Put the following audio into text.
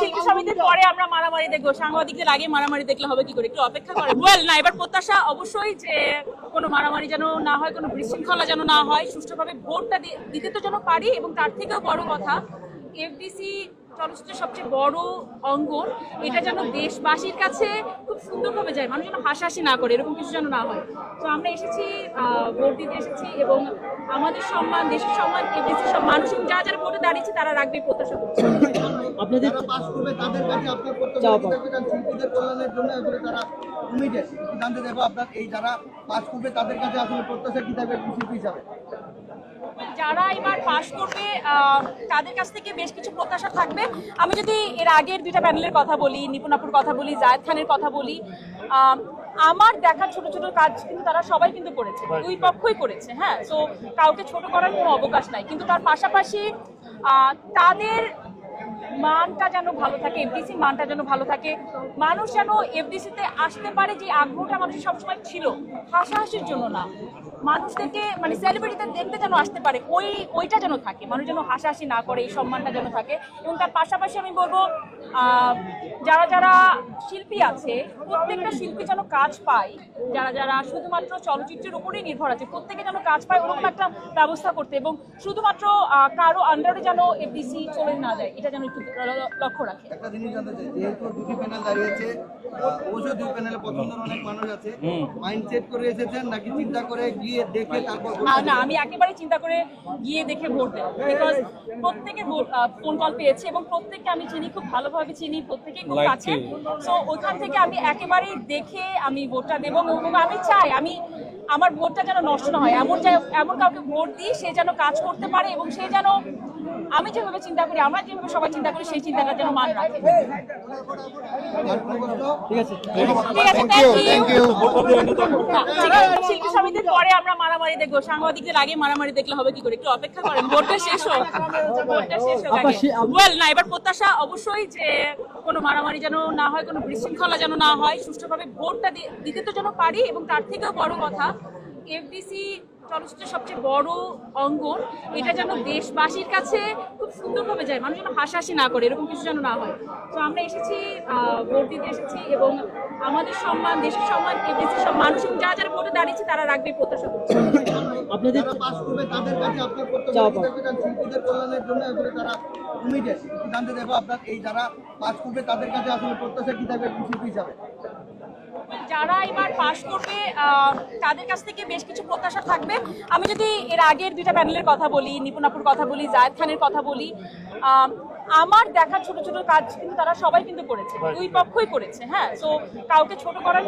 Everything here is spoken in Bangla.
শিল্পী সমিতির পরে আমরা মারামারি দেখব। সাংবাদিকদের আগে মারামারি দেখলে হবে কি করে? একটু অপেক্ষা করে। ওয়েল না এবার প্রত্যাশা অবশ্যই যে কোনো মারামারি যেন না হয় কোনো বিশৃঙ্খলা যেন না হয় সুষ্ঠুভাবে ভোটটা দিতে তো যেন পারি এবং তার থেকেও বড় কথা এফডিসি চলচ্চিত্রের সবচেয়ে বড় অঙ্গন এটা যেন দেশবাসীর কাছে খুব সুন্দরভাবে যায় মানুষ যেন হাসাহাসি না করে এরকম কিছু যেন না হয়। তো আমরা এসেছি আহ, ভোট দিতে এসেছি এবং আমাদের সম্মান দেশের সম্মান এফডিসি সব মানুষ যারা যারা ভোটে দাঁড়িয়েছে তারা রাখবে প্রত্যাশা করছে। আপনাদের যারা পাস করবে তাদের কাছে আপনার শিল্পীদের কল্যাণের জন্য আসলে তারা কমিটেড জানতে দেবো আপনার এই যারা পাস করবে তাদের কাছে আসলে প্রত্যাশা কি থাকবে শিল্পী হিসাবে? যারা এবার পাশ করবে তাদের কাছ থেকে বেশ কিছু প্রত্যাশা থাকবে। আমি যদি এর আগের দুইটা প্যানেলের কথা বলি নিপুণাপুর কথা বলি জায়দ খানের কথা বলি আমার দেখা ছোট ছোট কাজ কিন্তু তারা সবাই কিন্তু করেছে দুই পক্ষই করেছে হ্যাঁ? তো কাউকে ছোট করার কোনো অবকাশ নাই। কিন্তু তার পাশাপাশি তাদের মানটা যেন ভালো থাকে এফডিসি মানটা যেন ভালো থাকে। মানুষ যেন এফডিসিতে আসতে পারে যে আগ্রহটা মানুষের সবসময় ছিল, হাসাহাসির জন্য না। মানুষদেরকে মানে সেলিব্রিটিদের দেখতে যেন আসতে পারে, ওই, ওইটা যেন থাকে। মানুষ যেন হাসাহাসি না করে, এই সম্মানটা যেন থাকে। এবং তার পাশাপাশি আমি বলব যারা যারা শিল্পী আছে, প্রত্যেকটা শিল্পী যেন কাজ পায়, যারা যারা শুধুমাত্র চলচ্চিত্রের উপরেই নির্ভর আছে, প্রত্যেকে যেন কাজ পায় ওরকম একটা ব্যবস্থা করতে এবং শুধুমাত্র কারও আন্ডারে যেন এফডিসি চলে না যায়, এটা যেন একটু লক্ষ্য রাখে। অবশ্যই দুই প্যানেলে পছন্দের অনেক মানুষ আছে। মাইন্ড করে এসেছেন নাকি চিন্তা করে গিয়ে দেখে তারপর ভোট না আমি একেবারে চিন্তা করে গিয়ে দেখে ভোট দেবো। বিকজ প্রত্যেকে ফোন কল পেয়েছে এবং প্রত্যেককে আমি চিনি খুব ভালোভাবে চিনি প্রত্যেকেই খুব কাছে সো ওখান থেকে আমি একেবারেই দেখে আমি ভোটটা দেবো এবং আমি চাই আমি আমার ভোটটা যেন নষ্ট না হয়। এমন যা- এমন কাউকে ভোট দিই সে যেন কাজ করতে পারে এবং সে যেন আমি যেভাবে চিন্তা করি আমরা যেভাবে সবাই চিন্তা করি সেই চিন্তাটা যেন মান রাখে? ঠিক আছে। ঠিক আছে থ্যাংক ইউ শিল্পী পরে আমরা মারামারি দেখব। সাংবাদিকদের আগে মারামারি দেখলে হবে কি করে? একটু অপেক্ষা করেন ভোটটা শেষ হোক। ভোটটা শেষ হোক ওয়েল না এবার প্রত্যাশা অবশ্যই যে কোনো মারামারি যেন না হয় কোনো বিশৃঙ্খলা যেন না হয় সুষ্ঠুভাবে ভোটটা দি- দিতে তো যেন পারি এবং তার থেকেও বড় কথা এফডিসি চলচ্চিত্রের সবচেয়ে বড় অঙ্গন, এটা যেন দেশবাসীর কাছে খুব সুন্দরভাবে যায়, মানুষ যেন হাসাহাসি না করে, এরকম কিছু যেন না হয়। তো আমরা এসেছি ভোট দিতে এসেছি এবং আমাদের সম্মান, দেশের সম্মান এসেছি সব মানুষ যারা ভোটে দাঁড়িয়েছে তারা রাখবে প্রত্যাশা করছে। আপনাদের পাস করবে তাদের কাছে আপনার শিল্পীদের কল্যাণের জন্য আসলে তারা কমিটেড। জানতে দেবো আপনার এই যারা পাস করবে তাদের কাছে আসলে প্রত্যাশা কি থাকবে শিল্পী হিসাবে? যারা এবার পাশ করবে তাদের কাছ থেকে বেশ কিছু প্রত্যাশা থাকবে। আমি যদি এর আগের দুইটা প্যানেলের কথা বলি নিপুণাপুর কথা বলি জায়দ খানের কথা বলি আমার দেখা ছোট ছোট কাজ কিন্তু তারা সবাই কিন্তু করেছে। দুই পক্ষই করেছে হ্যাঁ? তো কাউকে ছোট করার